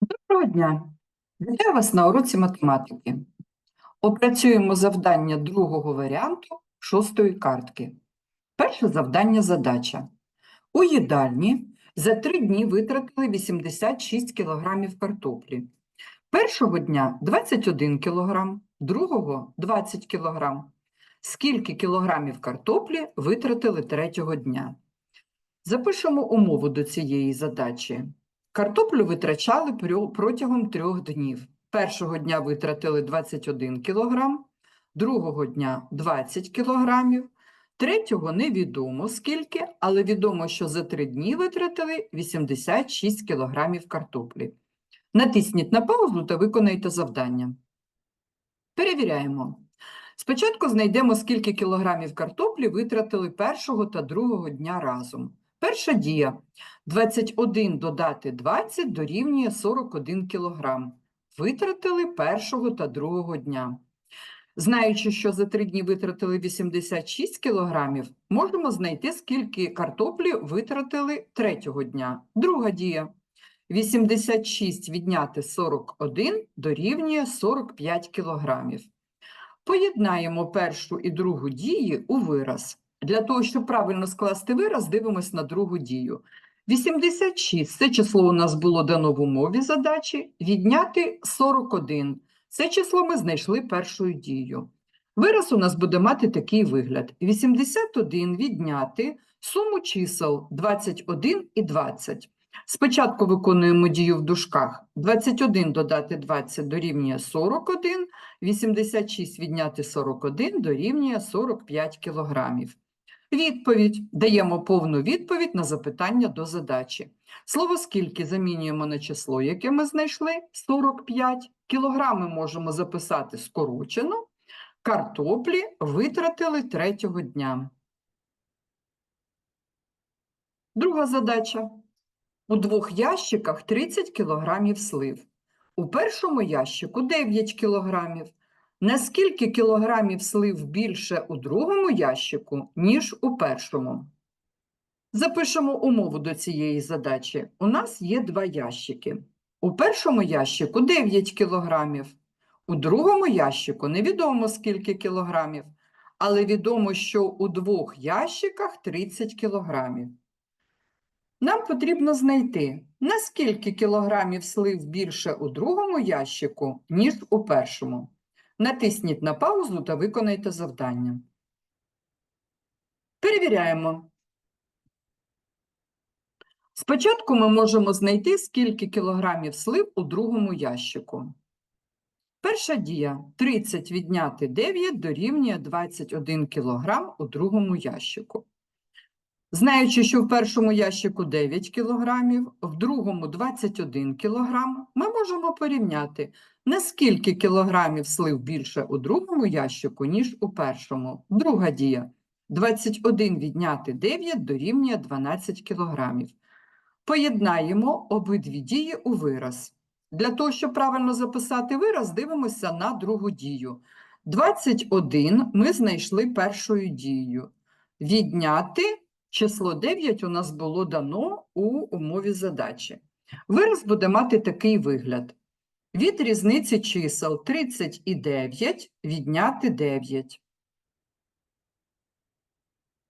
Доброго дня! Вітаю вас на уроці математики. Опрацюємо завдання другого варіанту шостої картки. Перше завдання задача. У їдальні за три дні витратили 86 кг картоплі. Першого дня 21 кг, другого 20 кг. Скільки кілограмів картоплі витратили третього дня? Запишемо умову до цієї задачі. Картоплю витрачали протягом трьох днів. Першого дня витратили 21 кг, другого дня 20 кг, третього невідомо скільки, але відомо, що за три дні витратили 86 кг картоплі. Натисніть на паузу та виконайте завдання. Перевіряємо. Спочатку знайдемо, скільки кілограмів картоплі витратили першого та другого дня разом. Перша дія. 21 додати 20 дорівнює 41 кілограм. Витратили першого та другого дня. Знаючи, що за три дні витратили 86 кілограмів, можемо знайти, скільки картоплі витратили третього дня. Друга дія. 86 відняти 41 дорівнює 45 кілограмів. Поєднаємо першу і другу дії у вираз. Для того, щоб правильно скласти вираз, дивимось на другу дію. 86 – це число у нас було дано в умові задачі, відняти 41 – це число ми знайшли першою дією. Вираз у нас буде мати такий вигляд. 81 відняти суму чисел 21 і 20. Спочатку виконуємо дію в дужках. 21 додати 20 дорівнює 41, 86 відняти 41 дорівнює 45 кілограмів. Відповідь. Даємо повну відповідь на запитання до задачі. Слово «скільки» замінюємо на число, яке ми знайшли, 45. Кілограми можемо записати скорочено. Картоплі витратили третього дня. Друга задача. У двох ящиках 30 кілограмів слив. У першому ящику 9 Наскільки кілограмів слив більше у другому ящику, ніж у першому? Запишемо умову до цієї задачі. У нас є два ящики. У першому ящику 9 кілограмів, у другому ящику невідомо скільки кілограмів, але відомо, що у двох ящиках 30 кілограмів. Нам потрібно знайти, наскільки кілограмів слив більше у другому ящику, ніж у першому. Натисніть на паузу та виконайте завдання. Перевіряємо. Спочатку ми можемо знайти, скільки кілограмів слив у другому ящику. Перша дія 30 відняти 9 дорівнює 21 кілограм у другому ящику. Знаючи, що в першому ящику 9 кілограмів, в другому 21 кілограм, ми можемо порівняти, наскільки кілограмів слив більше у другому ящику, ніж у першому. Друга дія. 21 відняти 9 дорівнює 12 кілограмів. Поєднаємо обидві дії у вираз. Для того, щоб правильно записати вираз, дивимося на другу дію. 21 ми знайшли першою дією. Відняти число 9 у нас було дано у умові задачі. Вираз буде мати такий вигляд. Від різниці чисел 30 і 9 відняти 9.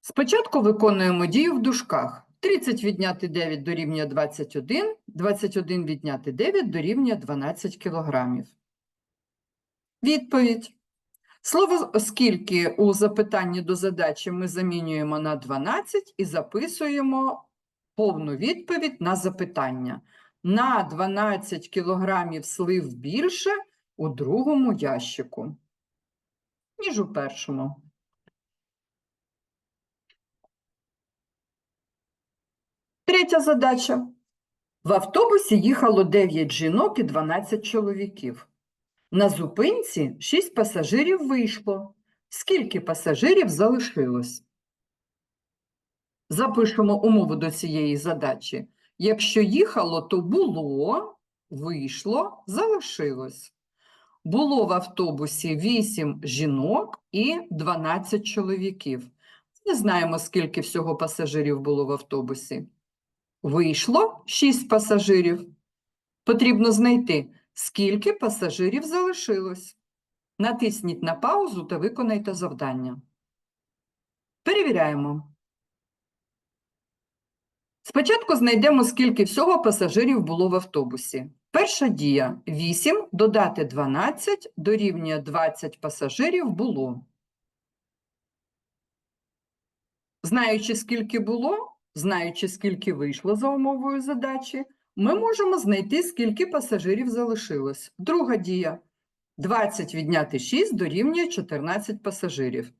Спочатку виконуємо дію в дужках. 30 відняти 9 дорівнює 21, 21 відняти 9 дорівнює 12 кілограмів. Відповідь. Слово «скільки» у запитанні до задачі ми замінюємо на 12 і записуємо повну відповідь на запитання. На 12 кілограмів слив більше у другому ящику, ніж у першому. Третя задача. В автобусі їхало 9 жінок і 12 чоловіків. На зупинці 6 пасажирів вийшло. Скільки пасажирів залишилось? Запишемо умову до цієї задачі. Якщо їхало, то було, вийшло, залишилось. Було в автобусі 8 жінок і 12 чоловіків. Не знаємо, скільки всього пасажирів було в автобусі. Вийшло 6 пасажирів. Потрібно знайти, скільки пасажирів залишилось. Натисніть на паузу та виконайте завдання. Перевіряємо. Спочатку знайдемо, скільки всього пасажирів було в автобусі. Перша дія 8 додати 12 дорівнює 20 пасажирів було. Знаючи, скільки було, знаючи, скільки вийшло за умовою задачі, ми можемо знайти, скільки пасажирів залишилось. Друга дія 20 відняти 6 дорівнює 14 пасажирів.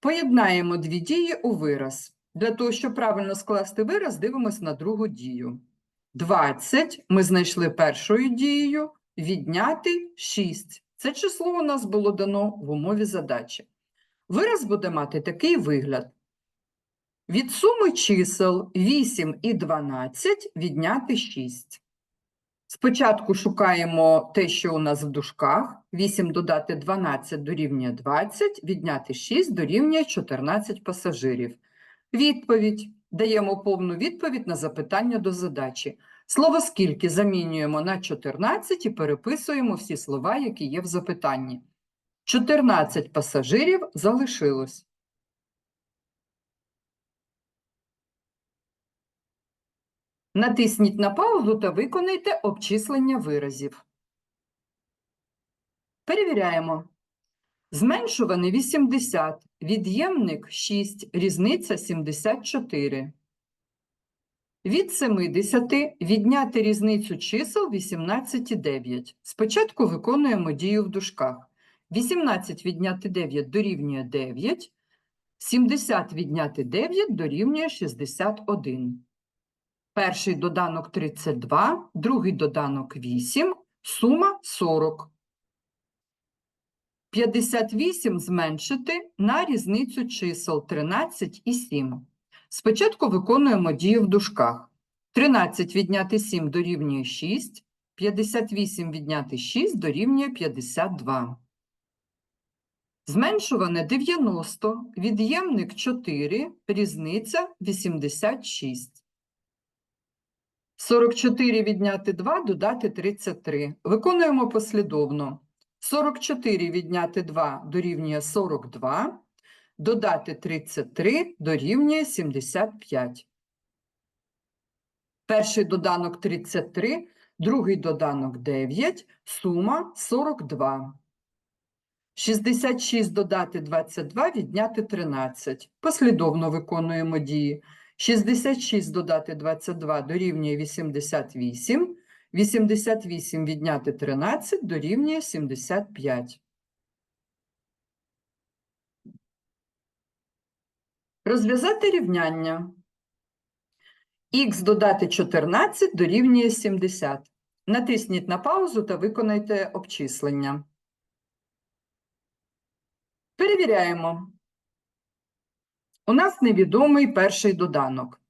Поєднаємо дві дії у вираз. Для того, щоб правильно скласти вираз, дивимось на другу дію. 20 ми знайшли першою дією, відняти 6. Це число у нас було дано в умові задачі. Вираз буде мати такий вигляд. Від суми чисел 8 і 12 відняти 6. Спочатку шукаємо те, що у нас в дужках. 8 додати 12 дорівнює 20, відняти 6 дорівнює 14 пасажирів. Відповідь. Даємо повну відповідь на запитання до задачі. Слово «скільки» замінюємо на 14 і переписуємо всі слова, які є в запитанні. 14 пасажирів залишилось. Натисніть на паузу та виконайте обчислення виразів. Перевіряємо. Зменшуване 80, від'ємник 6, різниця 74. Від 70 відняти різницю чисел 18 і 9. Спочатку виконуємо дію в дужках. 18 відняти 9 дорівнює 9, 70 відняти 9 дорівнює 61. Перший доданок 32, другий доданок 8, сума 40. 58 зменшити на різницю чисел 13 і 7. Спочатку виконуємо дію в дужках. 13 відняти 7 дорівнює 6, 58 відняти 6 дорівнює 52. Зменшуване 90, від'ємник 4, різниця 86. 44 відняти 2 додати 33. Виконуємо послідовно. 44 відняти 2 дорівнює 42, додати 33 дорівнює 75. Перший доданок 33, другий доданок 9, сума 42. 66 додати 22 відняти 13. Послідовно виконуємо дії. 66 додати 22 дорівнює 88, 88 відняти 13 дорівнює 75. Розв'язати рівняння. Х додати 14 дорівнює 70. Натисніть на паузу та виконайте обчислення. Перевіряємо. У нас невідомий перший доданок.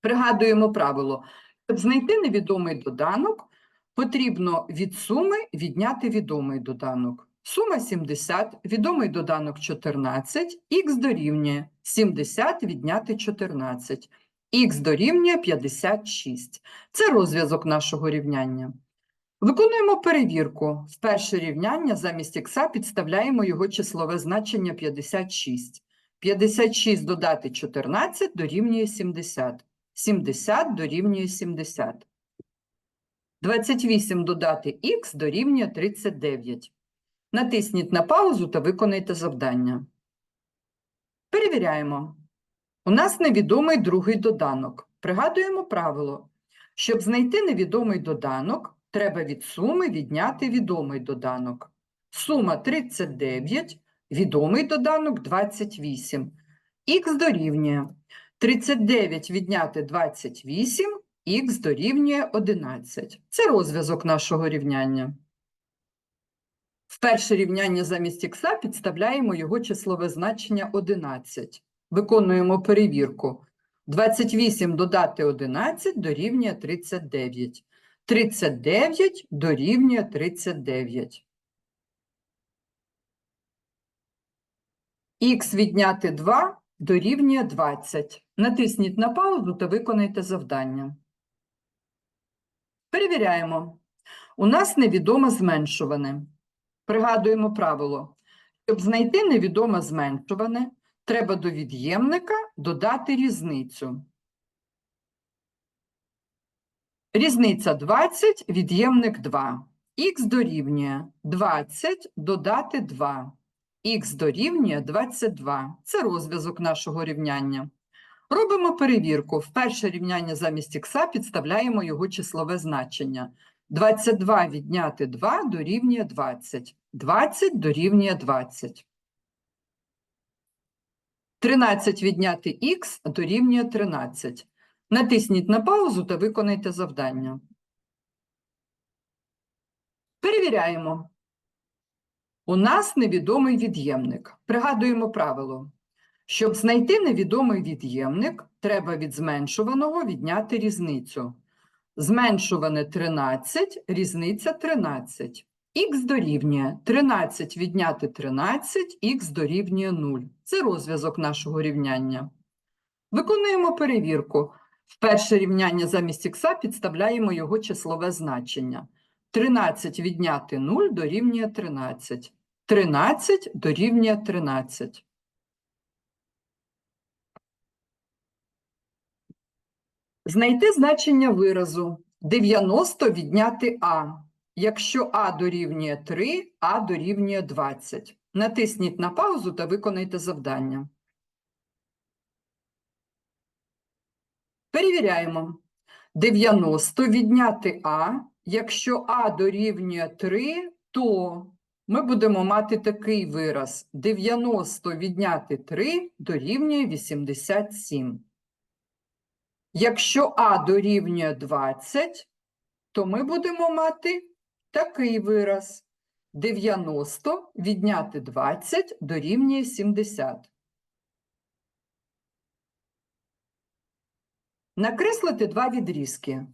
Пригадуємо правило. Щоб знайти невідомий доданок, потрібно від суми відняти відомий доданок. Сума 70, відомий доданок 14, х дорівнює 70 відняти 14, х дорівнює 56. Це розв'язок нашого рівняння. Виконуємо перевірку. В перше рівняння замість х підставляємо його числове значення 56. 56 додати 14 дорівнює 70. 70 дорівнює 70. 28 додати х дорівнює 39. Натисніть на паузу та виконайте завдання. Перевіряємо. У нас невідомий другий доданок. Пригадуємо правило. Щоб знайти невідомий доданок, треба від суми відняти відомий доданок. Сума 39, відомий доданок 28. Х дорівнює 39 відняти 28, х дорівнює 11. Це розв'язок нашого рівняння. В перше рівняння замість х підставляємо його числове значення 11. Виконуємо перевірку. 28 додати 11 дорівнює 39. 39 дорівнює 39. Х відняти 2 дорівнює 20. Натисніть на паузу та виконайте завдання. Перевіряємо. У нас невідоме зменшуване. Пригадуємо правило. Щоб знайти невідоме зменшуване, треба до від'ємника додати різницю. Різниця 20, від'ємник 2. Х дорівнює 20 додати 2. Х дорівнює 22. Це розв'язок нашого рівняння. Робимо перевірку. В перше рівняння замість х підставляємо його числове значення. 22 відняти 2 дорівнює 20. 20 дорівнює 20. 13 відняти х дорівнює 13. Натисніть на паузу та виконайте завдання. Перевіряємо. У нас невідомий від'ємник. Пригадуємо правило. Щоб знайти невідомий від'ємник, треба від зменшуваного відняти різницю. Зменшуване 13, різниця 13. Х дорівнює 13 відняти 13, х дорівнює 0. Це розв'язок нашого рівняння. Виконуємо перевірку. В перше рівняння замість х підставляємо його числове значення. 13 відняти 0 дорівнює 13. 13 дорівнює 13. Знайти значення виразу 90 відняти а. Якщо а дорівнює 3, а дорівнює 20. Натисніть на паузу та виконайте завдання. Перевіряємо. 90 відняти а. Якщо а дорівнює 3, то ми будемо мати такий вираз. 90 відняти 3 дорівнює 87. Якщо а дорівнює 20, то ми будемо мати такий вираз. 90 відняти 20 дорівнює 70. Накреслити два відрізки.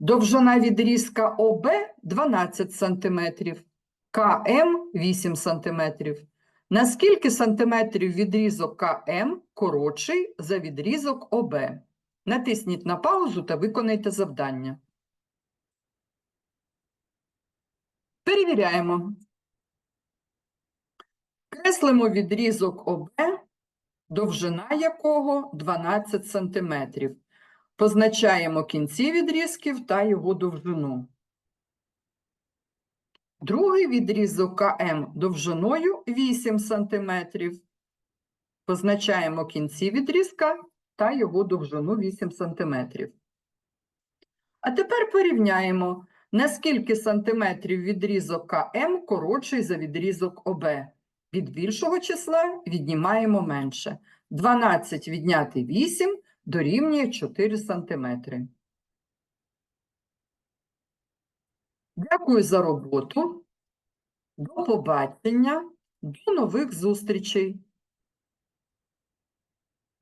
Довжина відрізка ОБ 12 см, КМ 8 см. На скільки сантиметрів відрізок КМ коротший за відрізок ОБ? Натисніть на паузу та виконайте завдання. Перевіряємо. Креслимо відрізок ОБ, довжина якого 12 см. Позначаємо кінці відрізків та його довжину. Другий відрізок КМ довжиною 8 см. Позначаємо кінці відрізка та його довжину 8 см. А тепер порівняємо, наскільки сантиметрів відрізок КМ коротший за відрізок ОБ. Від більшого числа віднімаємо менше. 12 відняти 8 дорівнює 4 см. Дякую за роботу. До побачення. До нових зустрічей.